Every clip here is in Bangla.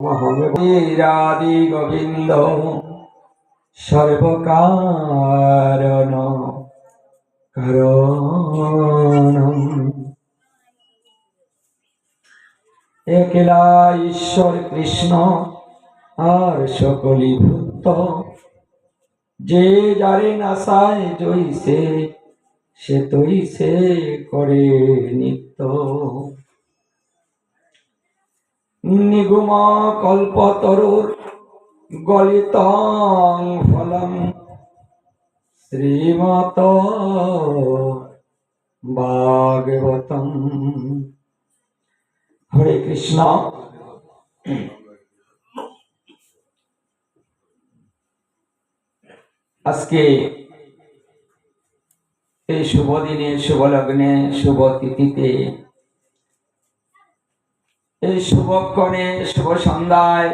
মহাবীরাদি গোবিন্দ সর্বকারণ কারণ একলা ঈশ্বর কৃষ্ণ আর সকলি ভূত। যে যারে নাসায় জইছে সে তৈছে করে নিত্য। নিগুম কল্পতরুর গলিতং ফলম শ্রীমত ভাগবতম হরে কৃষ্ণ আজকে এই শুভ দিনে, শুভ লগ্নে, শুভ তিথিতে এই শুভক্ষণে শুভ সন্ধ্যায়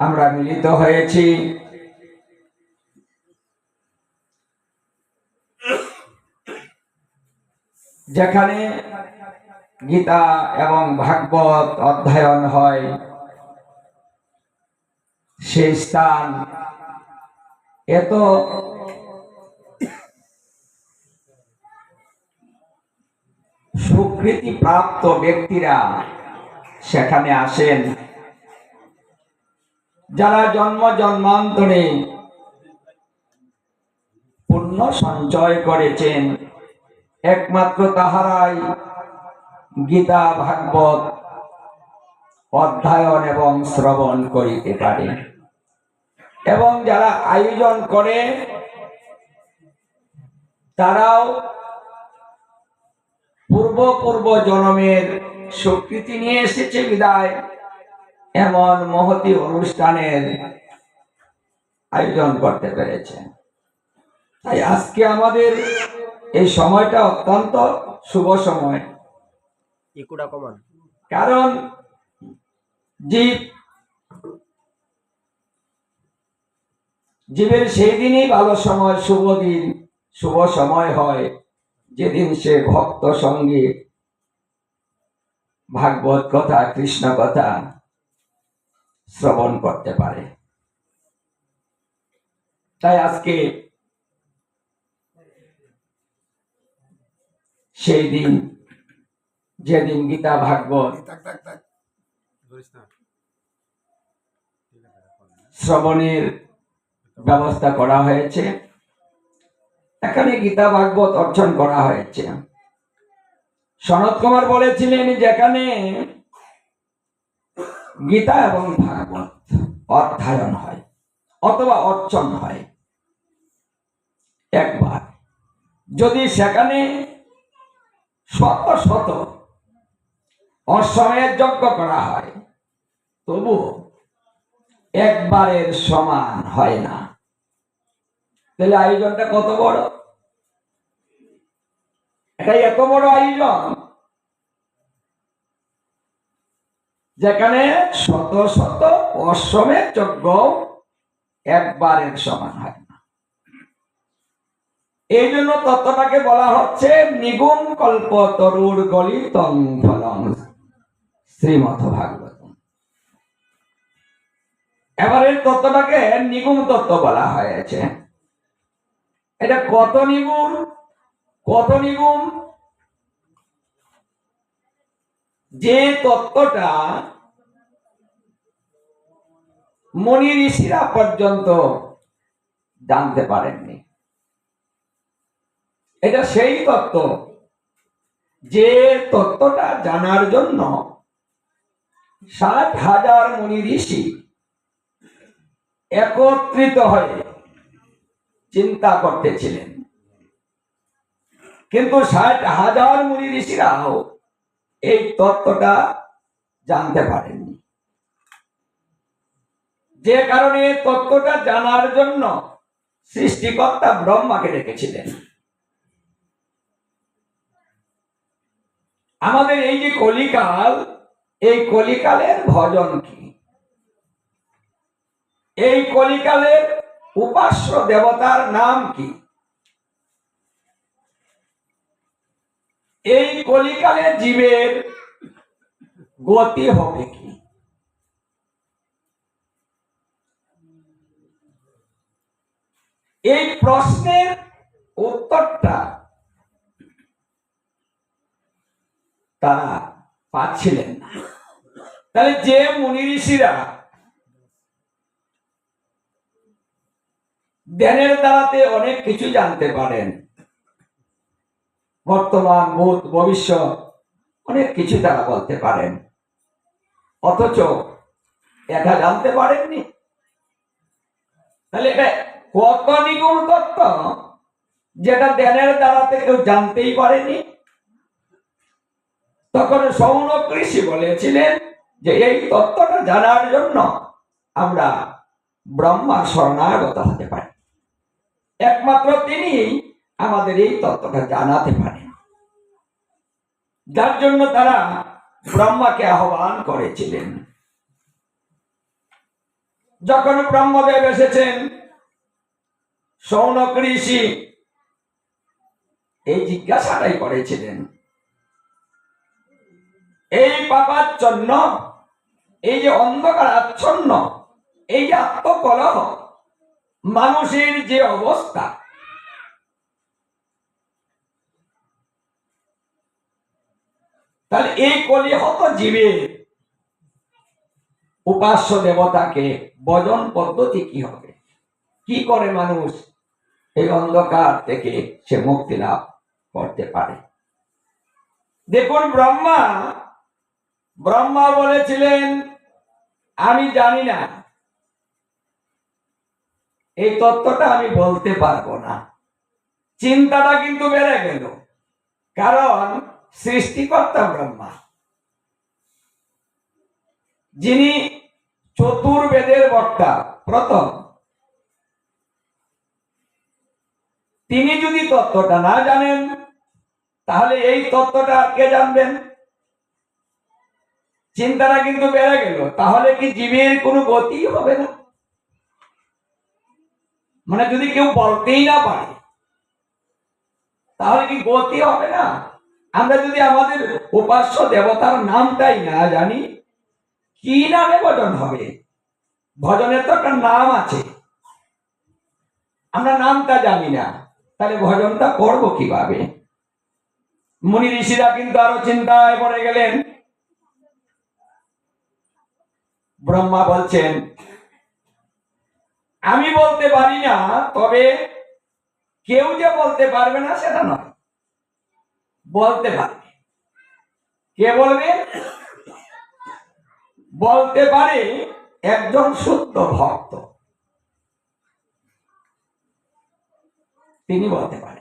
আমরা মিলিত হয়েছি। যেখানে গীতা এবং ভাগবত অধ্যয়ন হয়, সেই স্থান এত স্বীকৃতি প্রাপ্ত ব্যক্তিরা সেখানে আসেন। যারা জন্ম জন্মান্তরে পুণ্য সঞ্চয় করেছেন, একমাত্র তাহারাই গীতা, ভাগবত অধ্যয়ন এবং শ্রবণ করিতে পারে। এবং যারা আয়োজন করে, তারাও পূর্ব পূর্ব জন্মের স্বীকৃতি নিয়ে এসেছে বিদায়। এমন মহতি অনুষ্ঠানের আয়োজন করতে পেরেছে। তাই আজকে আমাদের এই সময়টা অত্যন্ত শুভ সময়। কারণ জীব জীবের সেই দিনই ভালো সময় শুভ দিন শুভ সময় হয়। যেদিন সে ভক্ত সঙ্গে ভাগবত কথা কৃষ্ণ কথা শ্রবণ করতে পারে। তাই আজকে সেই দিন যেদিন গীতা ভাগবত শ্রবণের ব্যবস্থা করা হয়েছে। এখানে গীতা ভাগবত অর্জন করা হয়েছে। সনত কুমার বলেছিলেন যেখানে গীতা এবং ভাগবত অধ্যয়ন হয়, অথবা অর্চন হয়। একবার, যদি সেখানে শত শত অসময়ের যজ্ঞ করা হয় তবু একবারের সমান হয় না। তাহলে আয়োজনটা কত বড়? এটা এত বড় আয়োজন। যেখানে শত শত অশ্বমের যজ্ঞ একবারের সমান হয় না। এই জন্য তত্ত্বটাকে বলা হচ্ছে নিগুম কল্প তরুর গলিতং ফলং শ্রীমথ ভাগবত এবারের তত্ত্বটাকে নিগুম তত্ত্ব বলা হয়েছে। এটা কত নিগুম কত নিগুম যে তত্ত্বটা মনি ঋষিরা পর্যন্ত জানতে পারেননি। এটা সেই তত্ত্ব। যে তত্ত্বটা জানার জন্য ষাট হাজার মনি ঋষি একত্রিত হয়ে চিন্তা করতেছিলেন। কিন্তু ষাট হাজার মুনি ঋষিরাও এই তত্ত্বটা জানতে পারেননি। যে কারণে তত্ত্বটা জানার জন্য সৃষ্টিকর্তা ব্রহ্মাকে রেখেছিলেন আমাদের এই যে কলিকাল, এই কলিকালের ভজন কি? এই কলিকালের উপাস্য দেবতার নাম কি? এই কলিকালে জীবের গতি হবে কি? এই প্রশ্নের উত্তরটা তারা পাচ্ছিলেন না। তাহলে যে মুনি ঋষিরা ধ্যানের দ্বারাতে অনেক কিছু জানতে পারেন। বর্তমান ভূত ভবিষ্যৎ, অনেক কিছু তারা বলতে পারেন। অথচ এটা জানতে পারেননি। তাহলে এটা কত নিগুণ তত্ত্ব? যেটা ধ্যানের দ্বারাতে কেউ জানতেই পারেনি। তখন সৌনক কৃষি বলেছিলেন যে, এই তত্ত্বটা জানার জন্য আমরা ব্রহ্মার শরণাগত হতে পারি। একমাত্র তিনি আমাদের এই তত্ত্বটা জানাতে পারেন। যার জন্য তারা ব্রহ্মাকে আহ্বান করেছিলেন। যখন ব্রহ্মদেব এসেছেন, সৌনক ঋষি এই জিজ্ঞাসাটাই করেছিলেন, এই পাপাচ্ছন্ন, এই যে অন্ধকার আচ্ছন্ন এই যে আত্মকলহ মানুষের যে অবস্থা, তাহলে এই কলিহত জীবের। উপাস্য দেবতাকে বজন পদ্ধতি কি হবে? কি করে মানুষ এই অন্ধকার থেকে সে মুক্তি লাভ করতে পারে? দেখুন, ব্রহ্মা ব্রহ্মা বলেছিলেন, আমি জানি না এই তত্ত্বটা আমি বলতে পারব না। চিন্তাটা কিন্তু বেড়ে গেল। কারণ সৃষ্টিকর্তা ব্রহ্মা। যিনি চতুর্বেদের বক্তা, প্রথম। তিনি যদি তত্ত্বটা না জানেন, তাহলে এই তত্ত্বটা আর কে জানবেন? চিন্তাটা কিন্তু বেড়ে গেল। তাহলে কি জীবের কোনো গতি হবে না? মানে যদি কেউ বলতেই না পারে, তাহলে কি গতি হবে না? আমরা যদি আমাদের উপাস্য দেবতার নামটাই না জানি, কি নামে ভজন হবে? ভজনের তো একটা নাম আছে। আমরা নামটা জানি না, তাহলে ভজনটা করব কীভাবে? মুনি ঋষিরা কিন্তু আরও চিন্তায় পড়ে গেলেন। ব্রহ্মা বলছেন আমি বলতে পারি না, তবে কেউ যে বলতে পারবে না সেটা নয়। বলতে পারবে কে বলবে? বলতে পারে একজন শুদ্ধ ভক্ত। তিনি বলতে পারে।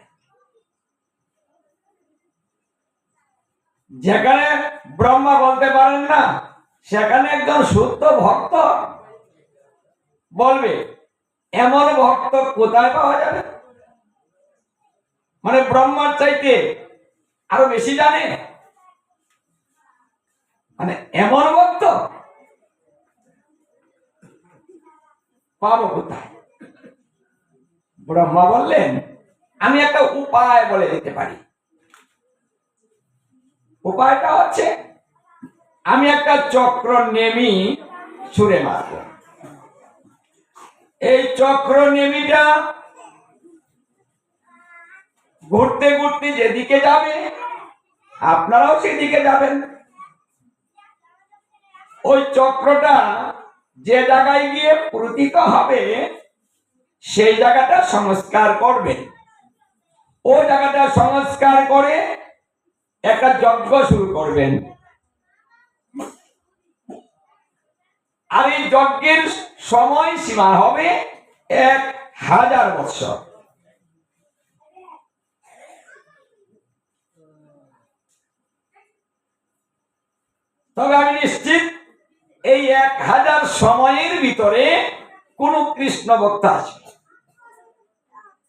যেখানে ব্রহ্মা বলতে পারেন না, সেখানে একজন শুদ্ধ ভক্ত বলবে। এমন ভক্ত কোথায় পাওয়া যাবে? মানে ব্রহ্মার চাইতে আরও বেশি জানে? মানে এমন ভক্ত? পাবো কোথায়? ব্রহ্মা বললেন, আমি একটা উপায় বলে দিতে পারি। উপায়টা হচ্ছে, আমি একটা চক্র নেমি ছুড়ে মারব। এই চক্র নেমিটা ঘুরতে ঘুরতে যেদিকে যাবে, আপনারাও সেদিকে যাবেন। ওই চক্রটা যে জায়গায় গিয়ে প্রতীত হবে, সেই জায়গাটা সংস্কার করবেন ও জায়গাটা সংস্কার করে একটা যজ্ঞ শুরু করবেন। আর এই যজ্ঞের সময় সীমা হবে এক হাজার বৎসর। তবে আমি নিশ্চিত, এই এক হাজার সময়ের ভিতরে কোন কৃষ্ণ ভক্ত আসবে।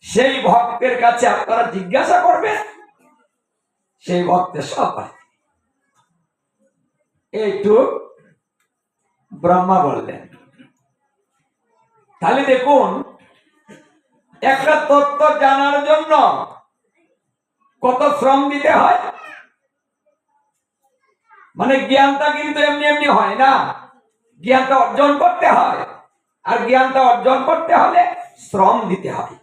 সেই ভক্তের কাছে আপনারা জিজ্ঞাসা করবেন, সেই ভক্তের সব পারে এইটু ব্রহ্মা বললেন। তাহলে দেখুন, একটা তত্ত্ব জানার জন্য কত শ্রম দিতে হয়? মানে জ্ঞানটা কিন্তু এমনি এমনি হয় না। জ্ঞানটা অর্জন করতে হয়। আর জ্ঞানটা অর্জন করতে হলে শ্রম দিতে হয়।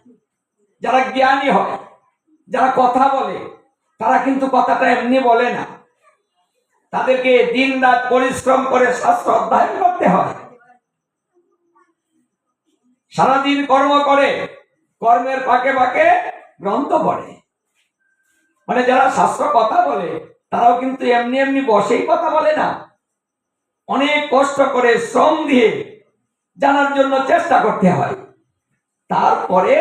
যারা জ্ঞানী হয়, যারা কথা বলে, তারা কিন্তু কথাটা এমনি বলে না। তাদেরকে দিন রাত পরিশ্রম করে শাস্ত্র অধ্যয়ন করতে হয় সারাদিন কর্ম করে, কর্মের ফাঁকে ফাঁকে গ্রন্থ পড়ে। মানে যারা শাস্ত্র কথা বলে, তারাও কিন্তু এমনি এমনি বসেই কথা বলে না। অনেক কষ্ট করে শ্রম দিয়ে জানার জন্য চেষ্টা করতে হয়। তারপরে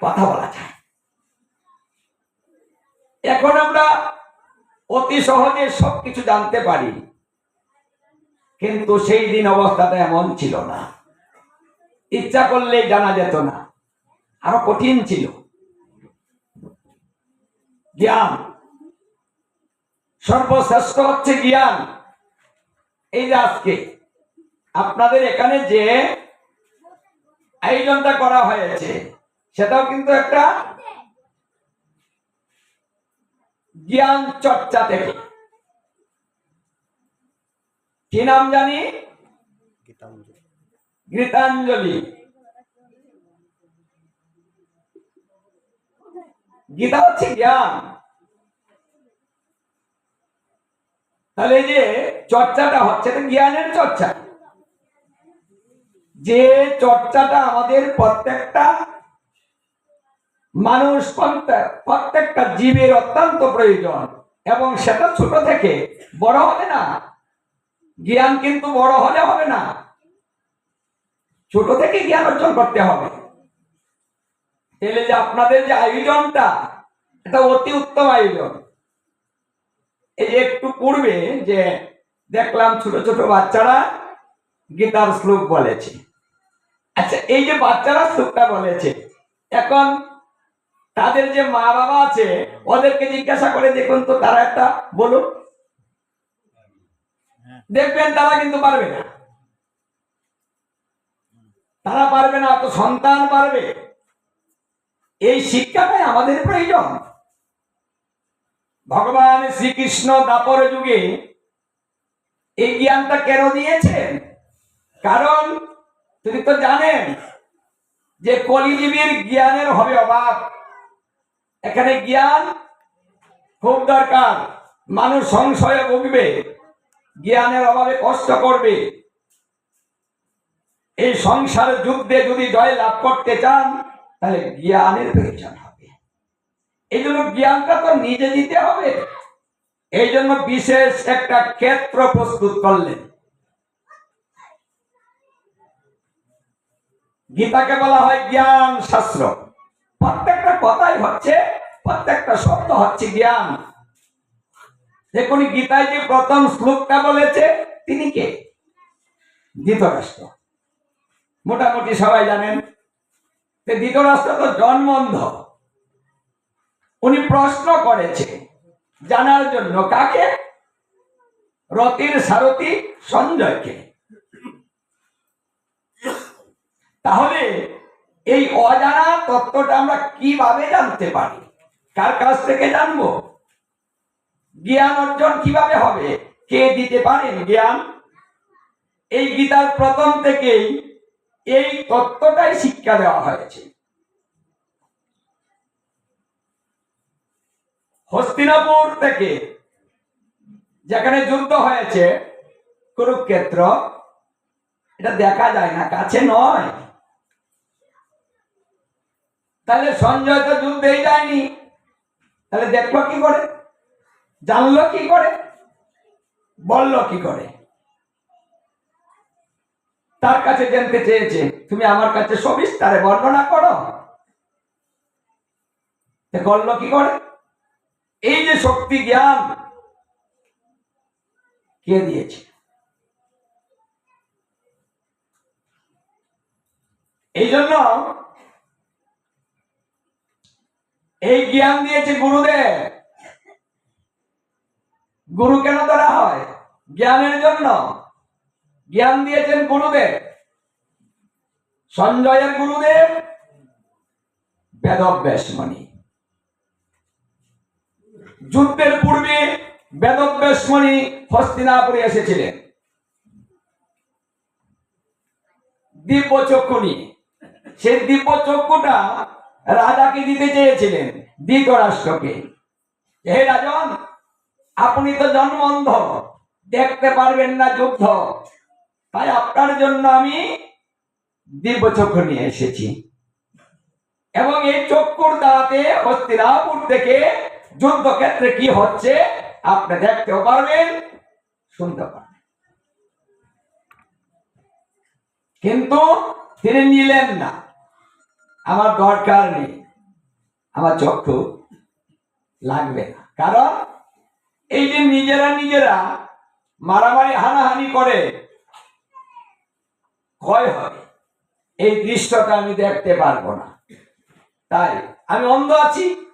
কথা বলা যায়। এখন আমরা অতি সহজে সবকিছু জানতে পারি। কিন্তু সেই দিন অবস্থাটা এমন ছিল না। ইচ্ছা করলেই জানা যেত না। আরও কঠিন ছিল। জ্ঞান। সর্বশ্রেষ্ঠ হচ্ছে জ্ঞান। এই যে আজকে আপনাদের এখানে যে আয়োজনটা করা হয়েছে, সেটাও কিন্তু একটা জ্ঞান চর্চা থেকে। কি নাম জানি? গীতাঞ্জলি। গীতা হচ্ছে জ্ঞান। তাহলে যে চর্চাটা হচ্ছে জ্ঞানের চর্চা। যে চর্চাটা আমাদের প্রত্যেকটা মানুষ প্রত্যেকটা জীবের অত্যন্ত প্রয়োজন। এবং সেটা ছোট থেকে বড় হবে না। জ্ঞান কিন্তু বড় হলে হবে না। ছোট থেকে জ্ঞান অর্জন করতে হবে। তাহলে যে আপনাদের যে আয়োজনটা, এটা অতি উত্তম আয়োজন। এই যে একটু পূর্বে যে দেখলাম ছোট ছোট বাচ্চারা গীতার শ্লোক বলেছে। আচ্ছা এই যে বাচ্চারা শ্লোকটা বলেছে, এখন তাদের যে মা বাবা আছে, ওদেরকে জিজ্ঞাসা করে দেখুন তো তারা একটা বলুন। দেখবেন তারা কিন্তু পারবে না। তারা পারবে না তো সন্তান পারবে। এই শিক্ষাটাই আমাদের প্রয়োজন। ভগবান শ্রীকৃষ্ণ দাপর যুগে এই জ্ঞানটা কেন দিয়েছেন? কারণ তিনি তো জানেন যে কলিজীবীর জ্ঞানের হবে অভাব। এখানে জ্ঞান খুব দরকার। মানুষ সংশয়ে ভুগবে, জ্ঞানের অভাবে কষ্ট করবে। এই সংসার যুদ্ধে যদি জয় লাভ করতে চান, তাহলে জ্ঞানের প্রয়োজন হবে। এই জন্য জ্ঞানটা তো নিজে দিতে হবে। এই জন্য বিশেষ একটা ক্ষেত্র প্রস্তুত করলেন। গীতাকে বলা হয় জ্ঞান শাস্ত্র প্রত্যেকটা কথাই হচ্ছে, প্রত্যেকটা শব্দ হচ্ছে জ্ঞান। দেখুন, গীতায় যে প্রথম শ্লোকটা বলেছে, তিনি কে? ধৃতরাষ্ট্র। মোটামুটি সবাই জানেন ধৃতরাষ্ট্র তো জন্মন্ধ উনি প্রশ্ন করেছে জানার জন্য কাকে? রতির সারথি সঞ্জয়কে। তাহলে এই অজানা তত্ত্বটা আমরা কীভাবে জানতে পারি? কার কাছ থেকে জানব? জ্ঞান অর্জন কীভাবে হবে? কে দিতে পারেন জ্ঞান? এই গীতার প্রথম থেকেই এই তত্ত্বটাই শিক্ষা দেওয়া হয়েছে। হস্তিনাপুর থেকে যেখানে যুদ্ধ হয়েছে, কুরুক্ষেত্র, এটা দেখা যায় না, কাছে নয়। তাহলে সঞ্জয় তো যুদ্ধেই যায়নি। তাহলে দেখল কি করে? জানলো কি করে? বলল কি করে? তার কাছে জানতে চেয়েছে, তুমি আমার কাছে সবিস্তারে বর্ণনা করো। করল কি করে? এই যে শক্তি জ্ঞান, কে দিয়েছে? এই জন্য এই জ্ঞান দিয়েছে গুরুদেব। গুরু কেন ধরা হয়? জ্ঞানের জন্য। জ্ঞান দিয়েছেন গুরুদেব। সঞ্জয়ের গুরুদেব বেদব্যাসমণি। যুদ্ধের পূর্বে বেদব্যাসমণি হস্তিনাপুরে এসেছিলেন। দিব্য চক্ষু নিয়ে। সেই দিব্য চক্ষুটা রাজাকে দিতে চেয়েছিলেন ধৃতরাষ্ট্রকে হে রাজন, আপনি তো জন্মন্ধ, দেখতে পারবেন না যুদ্ধ। তাই আপনার জন্য আমি দিব্য চক্ষু নিয়ে এসেছি। এবং এই চক্ষুর দ্বারাতে হস্তিনাপুর থেকে যুদ্ধক্ষেত্রে কি হচ্ছে, আপনি দেখতেও পারবেন শুনতে পারবেন। কিন্তু তিনি নিলেন না। আমার দরকার নেই। আমার চক্ষু লাগবে না। কারণ এই যে নিজেরা নিজেরা মারামারি, হানাহানি করে, ক্ষয় হয়। এই দৃশ্যটা আমি দেখতে পারব না। তাই আমি অন্ধ আছি।